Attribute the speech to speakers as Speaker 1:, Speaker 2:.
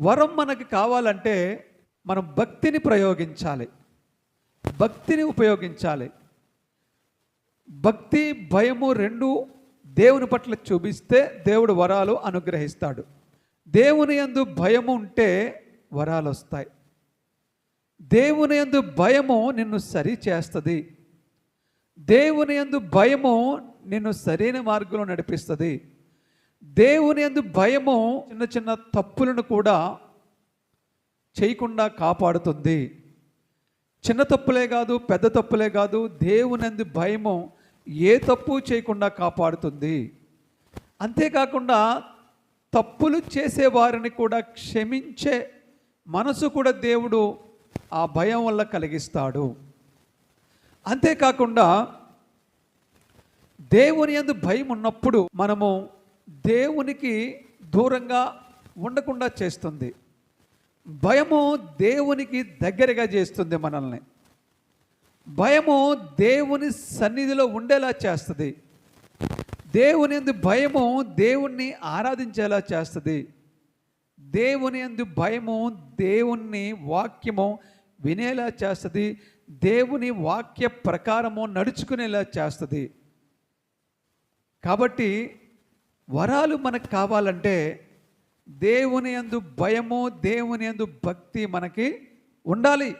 Speaker 1: వరం మనకి కావాలంటే మనం భక్తిని ప్రయోగించాలి. భక్తిని ఉపయోగించాలి. భక్తి భయము రెండు దేవుని పట్ల చూపిస్తే దేవుడు వరాలు అనుగ్రహిస్తాడు. దేవుని యందు భయము ఉంటే వరాలు వస్తాయి దేవుని యందు భయము నిన్ను సరి చేస్తుంది. దేవుని యందు భయము నిన్ను సరైన మార్గంలో నడిపిస్తుంది. దేవుని ఎందు భయము చిన్న చిన్న తప్పులను కూడా చేయకుండా కాపాడుతుంది. చిన్న తప్పులే కాదు పెద్ద తప్పులే కాదు దేవునందు భయము ఏ తప్పు చేయకుండా కాపాడుతుంది. అంతేకాకుండా తప్పులు చేసే వారిని కూడా క్షమించే మనసు కూడా దేవుడు ఆ భయం వల్ల కలిగిస్తాడు. అంతేకాకుండా దేవుని యందు భయం ఉన్నప్పుడు మనము దేవునికి దూరంగా ఉండకుండా చేస్తుంది. భయము దేవునికి దగ్గరగా చేస్తుంది మనల్ని. భయము దేవుని సన్నిధిలో ఉండేలా చేస్తుంది. దేవుని ఎందు భయము దేవుణ్ణి ఆరాధించేలా చేస్తుంది. దేవుని ఎందు భయము దేవుణ్ణి వాక్యము వినేలా చేస్తుంది. దేవుని వాక్య ప్రకారము నడుచుకునేలా చేస్తుంది. కాబట్టి వరాలు మనకు కావాలంటే దేవుని యందు భయము దేవుని యందు భక్తి మనకి ఉండాలి.